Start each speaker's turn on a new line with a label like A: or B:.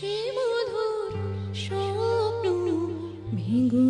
A: সে মধুর স্বপ্ন ভেঙ্গু